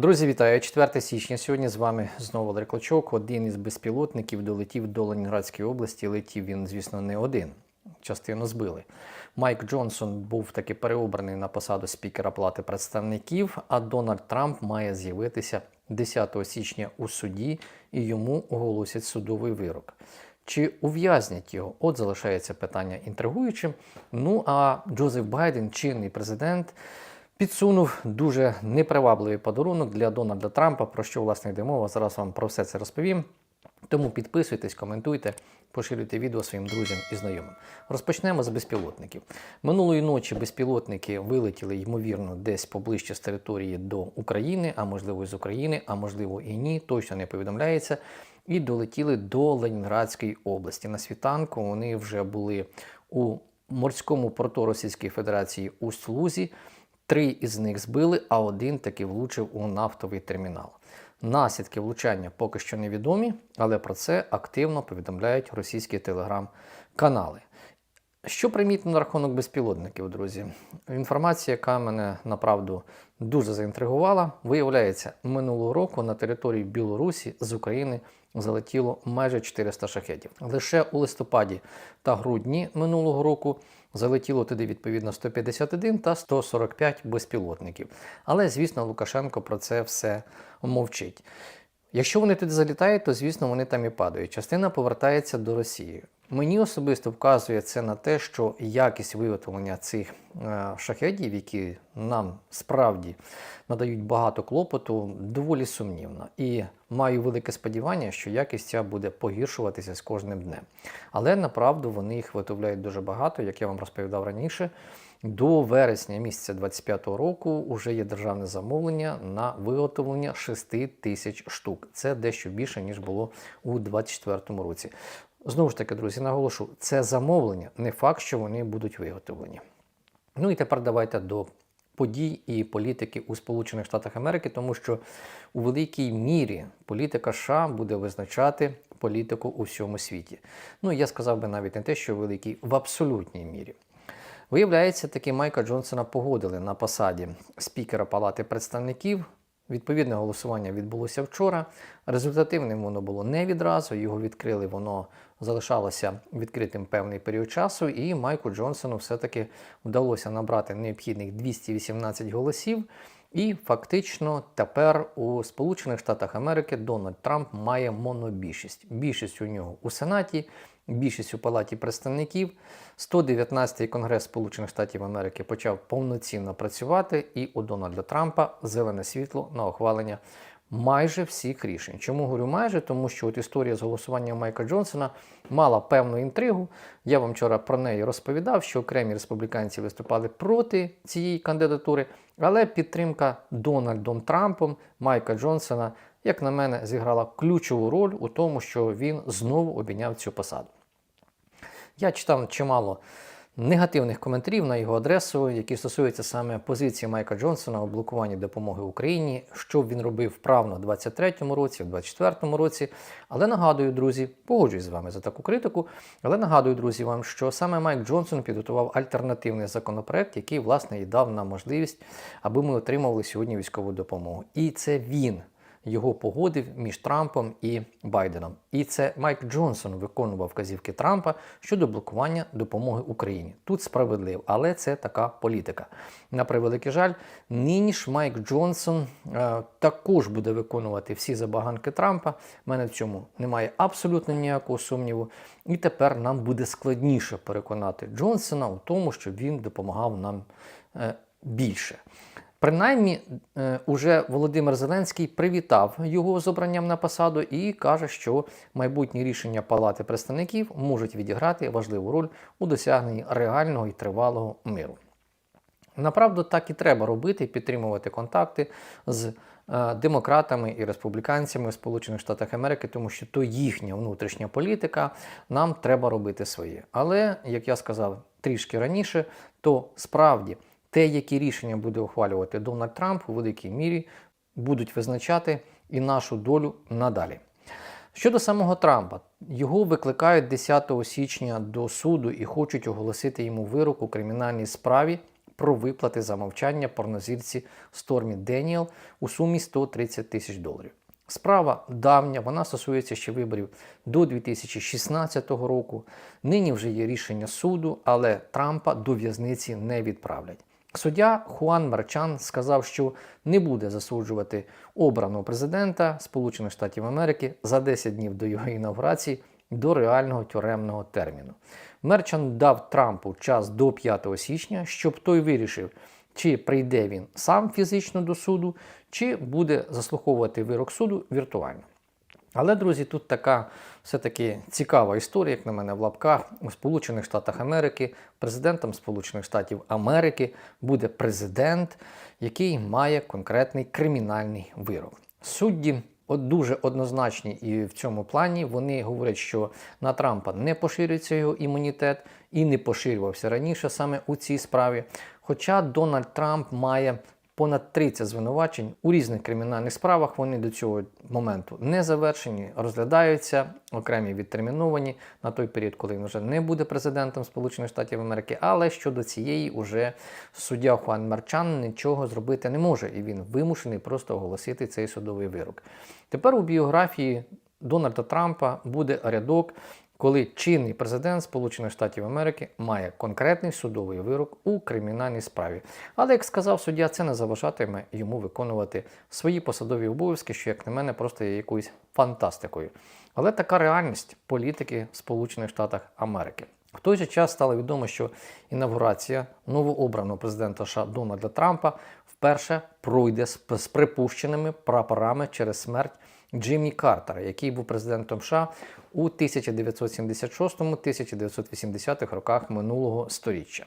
Друзі, вітаю! 4 січня. Сьогодні з вами знову Валерій Клочок. Один із безпілотників долетів до Ленінградської області. Летів він, звісно, не один. Частину збили. Майк Джонсон був таки переобраний на посаду спікера Палати представників, а Дональд Трамп має з'явитися 10 січня у суді і йому оголосять судовий вирок. Чи ув'язнять його? От залишається питання інтригуючим. Ну а Джозеф Байден, чинний президент, підсунув дуже непривабливий подарунок для Дональда Трампа, про що власне йде мова. Зараз вам про все це розповім. Тому підписуйтесь, коментуйте, поширюйте відео своїм друзям і знайомим. Розпочнемо з безпілотників. Минулої ночі безпілотники вилетіли, ймовірно, десь поближче з території до України, а можливо з України, а можливо і ні, точно не повідомляється. І долетіли до Ленінградської області. На світанку вони вже були у морському порту Російської Федерації у Слузі. Три із них збили, а один таки влучив у нафтовий термінал. Наслідки влучання поки що невідомі, але про це активно повідомляють російські телеграм-канали. Що примітно на рахунок безпілотників, друзі? Інформація, яка мене направду дуже заінтригувала, виявляється, минулого року на території Білорусі з України залетіло майже 400 шахетів. Лише у листопаді та грудні минулого року залетіло туди відповідно 151 та 145 безпілотників. Але, звісно, Лукашенко про це все мовчить. Якщо вони туди залітають, то звісно вони там і падають. Частина повертається до Росії. Мені особисто вказує це на те, що якість виготовлення цих е, шахедів, які нам справді надають багато клопоту, доволі сумнівна. І маю велике сподівання, що якість ця буде погіршуватися з кожним днем. Але направду вони їх виготовляють дуже багато, як я вам розповідав раніше. До вересня місяця 25-го року вже є державне замовлення на виготовлення 6 тисяч штук. Це дещо більше ніж було у 24-му році. Знову ж таки, друзі, наголошу, це замовлення, не факт, що вони будуть виготовлені. Ну і тепер давайте до подій і політики у Сполучених Штатах Америки, тому що у великій мірі політика США буде визначати політику у всьому світі. Ну я сказав би навіть не те, що великій, в абсолютній мірі. Виявляється, таки Майка Джонсона погодили на посаді спікера Палати представників. Відповідне голосування відбулося вчора. Результативним воно було не відразу. Його відкрили, воно залишалося відкритим певний період часу, і Майку Джонсону все-таки вдалося набрати необхідних 218 голосів. І фактично тепер у Сполучених Штатах Америки Дональд Трамп має монобільшість. Більшість у нього у Сенаті, більшість у Палаті представників. 119-й Конгрес Сполучених Штатів Америки почав повноцінно працювати, і у Дональда Трампа зелене світло на ухвалення майже всіх рішень. Чому говорю майже? Тому що от історія з голосуванням Майка Джонсона мала певну інтригу. Я вам вчора про неї розповідав, що окремі республіканці виступали проти цієї кандидатури, але підтримка Дональдом Трампом Майка Джонсона, як на мене, зіграла ключову роль у тому, що він знову обійняв цю посаду. Я читав чимало негативних коментарів на його адресу, які стосуються саме позиції Майка Джонсона у блокуванні допомоги Україні, що він робив вправно в 23-му році, в 24-му році. Але нагадую, друзі, погоджуюсь з вами за таку критику. Але нагадую, друзі, вам, що саме Майк Джонсон підготував альтернативний законопроект, який, власне, і дав нам можливість, аби ми отримували сьогодні військову допомогу. І це він його погодив між Трампом і Байденом. І це Майк Джонсон виконував вказівки Трампа щодо блокування допомоги Україні. Тут справедливо, але це така політика. На превеликий жаль, нині ж Майк Джонсон е, також буде виконувати всі забаганки Трампа. У мене в цьому немає абсолютно ніякого сумніву. І тепер нам буде складніше переконати Джонсона у тому, щоб він допомагав нам е, більше. Принаймні, е, уже Володимир Зеленський привітав його з обранням на посаду і каже, що майбутні рішення Палати представників можуть відіграти важливу роль у досягненні реального і тривалого миру. Направду, так і треба робити, підтримувати контакти з е, демократами і республіканцями в Сполучених Штатах Америки, тому що то їхня внутрішня політика, нам треба робити своє. Але, як я сказав трішки раніше, то справді те, які рішення буде ухвалювати Дональд Трамп у великій мірі, будуть визначати і нашу долю надалі. Щодо самого Трампа, його викликають 10 січня до суду і хочуть оголосити йому вирок у кримінальній справі про виплати за мовчання порнозірці Стормі Деніел у сумі 130 тисяч доларів. Справа давня, вона стосується ще виборів до 2016 року. Нині вже є рішення суду, але Трампа до в'язниці не відправлять. Суддя Хуан Марчан сказав, що не буде засуджувати обраного президента Сполучених Штатів Америки за 10 днів до його інавгурації до реального тюремного терміну. Мерчан дав Трампу час до 5 січня, щоб той вирішив, чи прийде він сам фізично до суду, чи буде заслуховувати вирок суду віртуально. Але, друзі, тут така все-таки цікава історія, як на мене, в лапках у Сполучених Штатах Америки. Президентом Сполучених Штатів Америки буде президент, який має конкретний кримінальний вирок. Судді от дуже однозначні і в цьому плані вони говорять, що на Трампа не поширюється його імунітет і не поширювався раніше саме у цій справі. Хоча Дональд Трамп має понад 30 звинувачень у різних кримінальних справах. Вони до цього моменту не завершені, розглядаються, окремі відтерміновані на той період, коли він вже не буде президентом Сполучених Штатів Америки. Але щодо цієї, уже суддя Хуан Марчан нічого зробити не може, і він вимушений просто оголосити цей судовий вирок. Тепер у біографії Дональда Трампа буде рядок коли чинний президент Сполучених Штатів Америки має конкретний судовий вирок у кримінальній справі. Але, як сказав суддя, це не заважатиме йому виконувати свої посадові обов'язки, що, як на мене, просто є якоюсь фантастикою. Але така реальність політики в Сполучених Штатах Америки. В той же час стало відомо, що інавгурація новообраного президента США Дональда Трампа вперше пройде з припущеними прапорами через смерть Джиммі Картера, який був президентом США у 1976-1980-х роках минулого століття.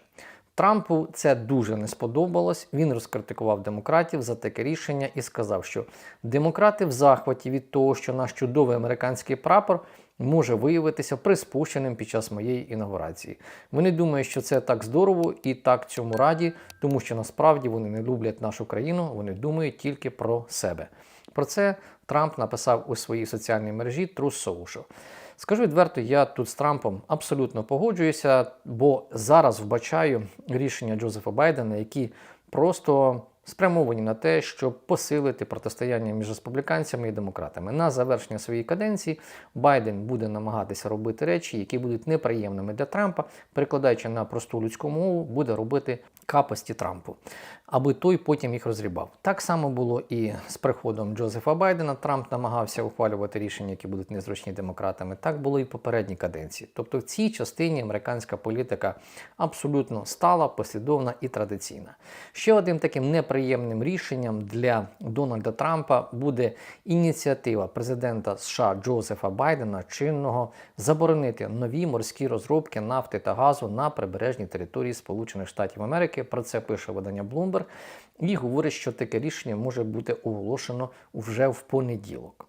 Трампу це дуже не сподобалось. Він розкритикував демократів за таке рішення і сказав, що демократи в захваті від того, що наш чудовий американський прапор може виявитися приспущеним під час моєї інаугурації. Вони думають, що це так здорово і так цьому раді, тому що насправді вони не люблять нашу країну, вони думають тільки про себе. Про це Трамп написав у своїй соціальній мережі Truth Social. Скажу відверто, я тут з Трампом абсолютно погоджуюся, бо зараз вбачаю рішення Джозефа Байдена, які просто спрямовані на те, щоб посилити протистояння між республіканцями і демократами. На завершення своєї каденції Байден буде намагатися робити речі, які будуть неприємними для Трампа, перекладаючи на просту людську мову, буде робити капості Трампу, аби той потім їх розрібав. Так само було і з приходом Джозефа Байдена. Трамп намагався ухвалювати рішення, які будуть незручні демократами. Так було і в попередній каденції. Тобто, в цій частині американська політика абсолютно стала, послідовна і традиційна. Ще одним таким неприємним рішенням для Дональда Трампа буде ініціатива президента США Джозефа Байдена чинного заборонити нові морські розробки нафти та газу на прибережній території Сполучених Штатів. Америки. Про це пише видання Bloomberg і говорить, що таке рішення може бути оголошено вже в понеділок.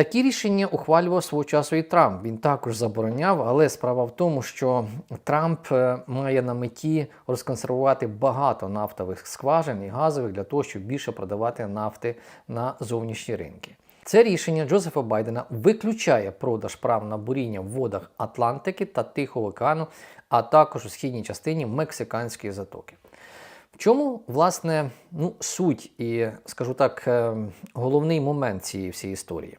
Такі рішення ухвалював свого часу і Трамп. Він також забороняв, але справа в тому, що Трамп е, має на меті розконсервувати багато нафтових скважин і газових для того, щоб більше продавати нафти на зовнішні ринки. Це рішення Джозефа Байдена виключає продаж прав на буріння в водах Атлантики та Тихого океану, а також у східній частині Мексиканської затоки. В чому, власне, ну, суть і, скажу так, е, головний момент цієї всієї історії?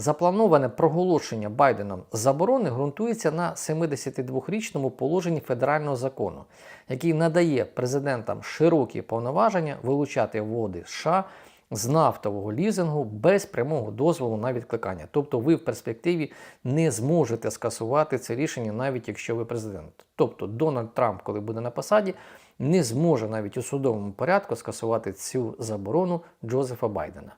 Заплановане проголошення Байденом заборони ґрунтується на 72-річному положенні федерального закону, який надає президентам широкі повноваження вилучати води США з нафтового лізингу без прямого дозволу на відкликання. Тобто ви в перспективі не зможете скасувати це рішення, навіть якщо ви президент. Тобто Дональд Трамп, коли буде на посаді, не зможе навіть у судовому порядку скасувати цю заборону Джозефа Байдена.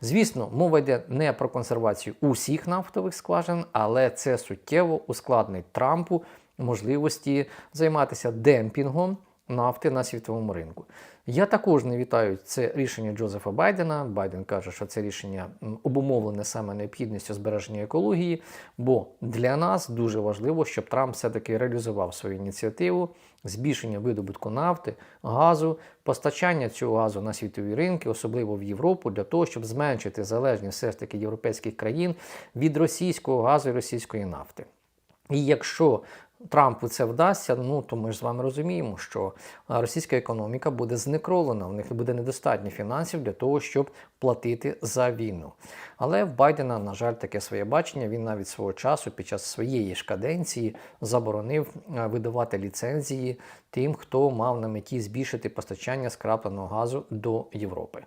Звісно, мова йде не про консервацію усіх нафтових скважин, але це суттєво ускладнить Трампу можливості займатися демпінгом нафти на світовому ринку. Я також не вітаю це рішення Джозефа Байдена. Байден каже, що це рішення обумовлене саме необхідністю збереження екології, бо для нас дуже важливо, щоб Трамп все-таки реалізував свою ініціативу збільшення видобутку нафти, газу, постачання цього газу на світові ринки, особливо в Європу, для того, щоб зменшити залежність все ж таки європейських країн від російського газу і російської нафти. І якщо Трампу це вдасться, ну то ми ж з вами розуміємо, що російська економіка буде знекролена, у них буде недостатньо фінансів для того, щоб платити за війну. Але в Байдена, на жаль, таке своє бачення. Він навіть свого часу під час своєї ж каденції заборонив видавати ліцензії тим, хто мав на меті збільшити постачання скрапленого газу до Європи.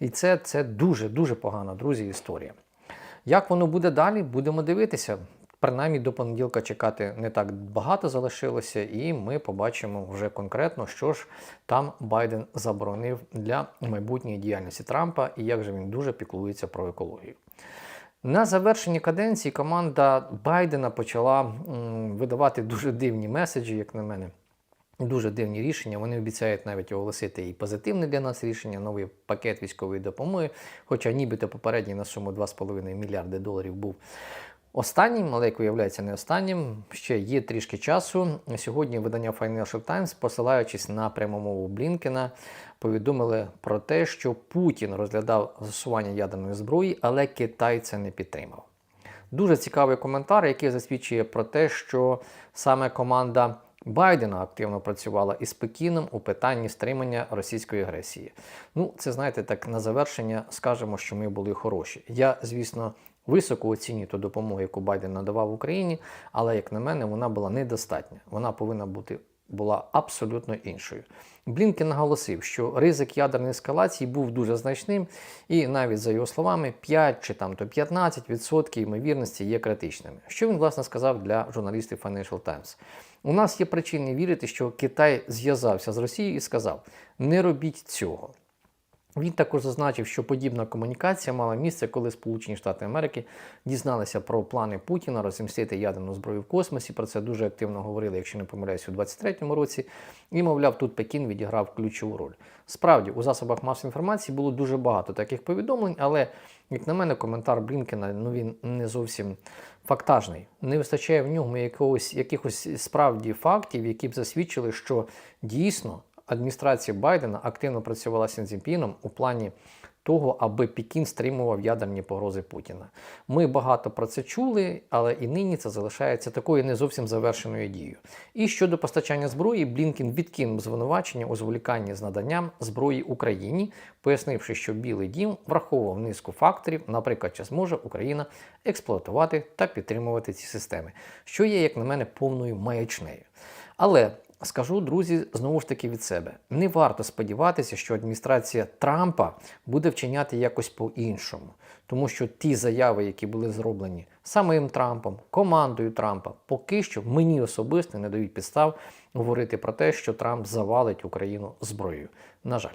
І це, це дуже дуже погана, друзі, історія. Як воно буде далі, будемо дивитися. Принаймні до понеділка чекати не так багато залишилося, і ми побачимо вже конкретно, що ж там Байден заборонив для майбутньої діяльності Трампа і як же він дуже піклується про екологію. На завершенні каденції команда Байдена почала видавати дуже дивні меседжі, як на мене. Дуже дивні рішення. Вони обіцяють навіть оголосити і позитивне для нас рішення, новий пакет військової допомоги. Хоча нібито попередній на суму 2,5 мільярди доларів був останнім, але як виявляється, не останнім. Ще є трішки часу. Сьогодні видання Financial Times, посилаючись на прямомову Блінкена, повідомили про те, що Путін розглядав застосування ядерної зброї, але Китай це не підтримав. Дуже цікавий коментар, який засвідчує про те, що саме команда Байдена активно працювала із Пекіном у питанні стримання російської агресії. Ну, це знаєте, так на завершення скажемо, що ми були хороші. Я, звісно, високо оцінюю ту допомогу, яку Байден надавав Україні, але, як на мене, вона була недостатня. Вона повинна бути була абсолютно іншою. Блінкен наголосив, що ризик ядерної ескалації був дуже значним, і навіть за його словами, 5 чи там то 15% ймовірності є критичними. Що він власне сказав для журналістів Financial Times? У нас є причини вірити, що Китай зв'язався з Росією і сказав: не робіть цього. Він також зазначив, що подібна комунікація мала місце, коли Сполучені Штати Америки дізналися про плани Путіна розмістити ядерну зброю в космосі. Про це дуже активно говорили, якщо не помиляюсь, у 23-му році. І, мовляв, тут Пекін відіграв ключову роль. Справді, у засобах масової інформації було дуже багато таких повідомлень, але, як на мене, коментар Блінкена ну він не зовсім фактажний. Не вистачає в ньому якогось, якихось справді фактів, які б засвідчили, що дійсно адміністрація Байдена активно працювала з Цзіньпіном у плані того, аби Пекін стримував ядерні погрози Путіна. Ми багато про це чули, але і нині це залишається такою не зовсім завершеною дією. І щодо постачання зброї, Блінкін відкинув звинувачення у зволіканні з наданням зброї Україні, пояснивши, що Білий Дім враховував низку факторів, наприклад, чи зможе Україна експлуатувати та підтримувати ці системи, що є, як на мене, повною маячнею. Але Скажу, друзі, знову ж таки від себе. Не варто сподіватися, що адміністрація Трампа буде вчиняти якось по-іншому, тому що ті заяви, які були зроблені самим Трампом, командою Трампа, поки що мені особисто не дають підстав говорити про те, що Трамп завалить Україну зброєю. На жаль.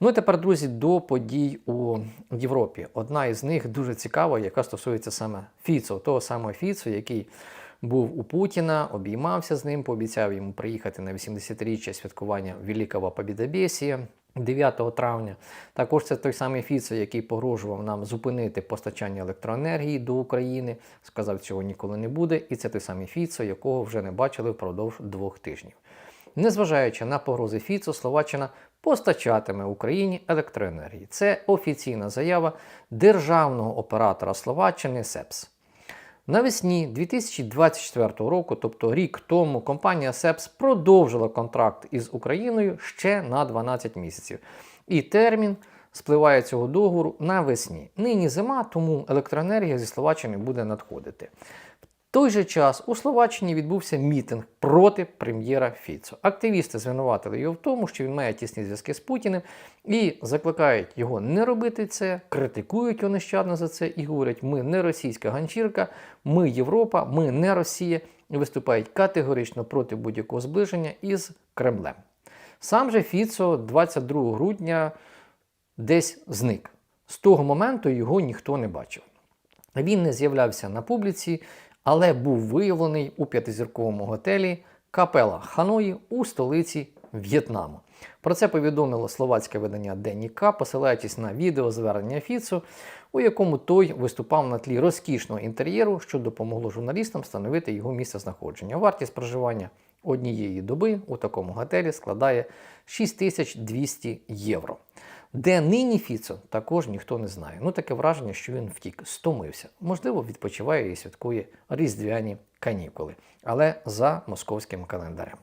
Ну і тепер, друзі, до подій у Європі. Одна із них дуже цікава, яка стосується саме Фіцо, того самого Фіцо, який був у Путіна, обіймався з ним, пообіцяв йому приїхати на 80-річчя святкування Великого Побідобєсія 9 травня. Також це той самий Фіцо, який погрожував нам зупинити постачання електроенергії до України. Сказав, цього ніколи не буде. І це той самий Фіцо, якого вже не бачили впродовж двох тижнів. Незважаючи на погрози Фіцо, Словаччина постачатиме Україні електроенергії. Це офіційна заява державного оператора Словаччини СЕПС. Навесні 2024 року, тобто рік тому, компанія СЕПС продовжила контракт із Україною ще на 12 місяців. І термін спливає цього договору навесні. Нині зима, тому електроенергія зі Словаччини буде надходити. Той же час у Словаччині відбувся мітинг проти прем'єра Фіцо. Активісти звинуватили його в тому, що він має тісні зв'язки з Путіним і закликають його не робити це, критикують його нещадно за це і говорять: ми не російська ганчірка, ми Європа, ми не Росія і виступають категорично проти будь-якого зближення із Кремлем. Сам же Фіцо 22 грудня десь зник. З того моменту його ніхто не бачив. Він не з'являвся на публіці, але був виявлений у п'ятизірковому готелі Капела Ханої у столиці В'єтнаму. Про це повідомило словацьке видання Деніка, посилаючись на відеозвернення Фіцу, у якому той виступав на тлі розкішного інтер'єру, що допомогло журналістам встановити його місце знаходження. Вартість проживання однієї доби у такому готелі складає 6200 євро. Де нині Фіцо, також ніхто не знає. Ну таке враження, що він втік, стомився. Можливо, відпочиває і святкує різдвяні канікули, але за московським календарем.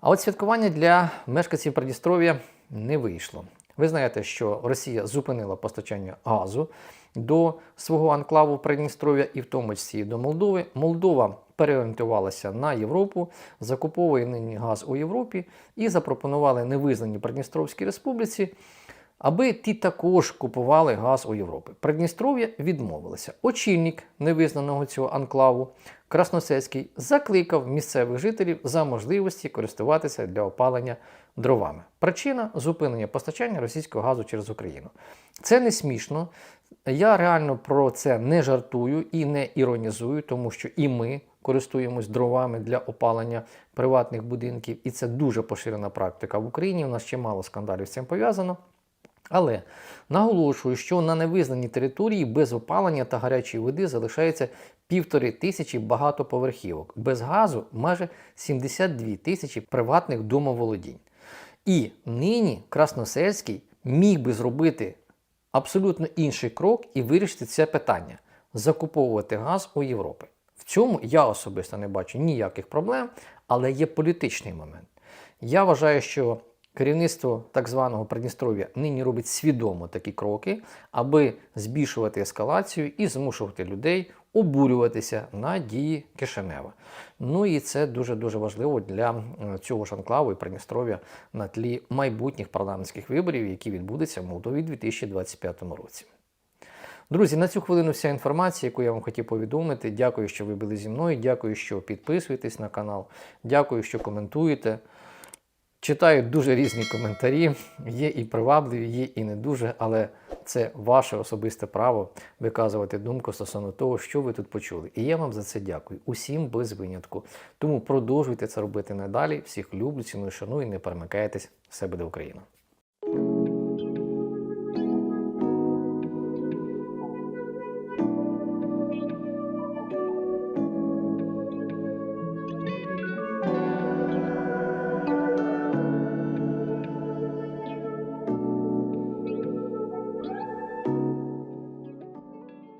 А от святкування для мешканців Придністров'я не вийшло. Ви знаєте, що Росія зупинила постачання газу до свого анклаву Придністров'я і в тому числі до Молдови. Молдова переорієнтувалася на Європу, закуповує нині газ у Європі і запропонували невизнані Придністровській республіці, аби ті також купували газ у Європі. Придністров'я відмовилося. Очільник невизнаного цього анклаву Красносельський закликав місцевих жителів за можливості користуватися для опалення дровами. Причина зупинення постачання російського газу через Україну. Це не смішно. Я реально про це не жартую і не іронізую, тому що і ми користуємось дровами для опалення приватних будинків, і це дуже поширена практика в Україні. У нас чимало скандалів з цим пов'язано. Але наголошую, що на невизнаній території без опалення та гарячої води залишається півтори тисячі багатоповерхівок, без газу майже 72 тисячі приватних домоволодінь. І нині Красносельський міг би зробити абсолютно інший крок і вирішити це питання закуповувати газ у Європі. В цьому я особисто не бачу ніяких проблем, але є політичний момент. Я вважаю, що керівництво так званого Придністров'я нині робить свідомо такі кроки, аби збільшувати ескалацію і змушувати людей обурюватися на дії Кишинева. Ну і це дуже дуже важливо для цього ж анклаву і Придністров'я на тлі майбутніх парламентських виборів, які відбудуться в Молдові у 2025 році. Друзі, на цю хвилину вся інформація, яку я вам хотів повідомити. Дякую, що ви були зі мною. Дякую, що підписуєтесь на канал. Дякую, що коментуєте. Читаю дуже різні коментарі. Є і привабливі, є і не дуже, але це ваше особисте право виказувати думку стосовно того, що ви тут почули. І я вам за це дякую. Усім без винятку. Тому продовжуйте це робити надалі. Всіх люблю, ціную, шаную, не перемикайтесь. Все буде Україна!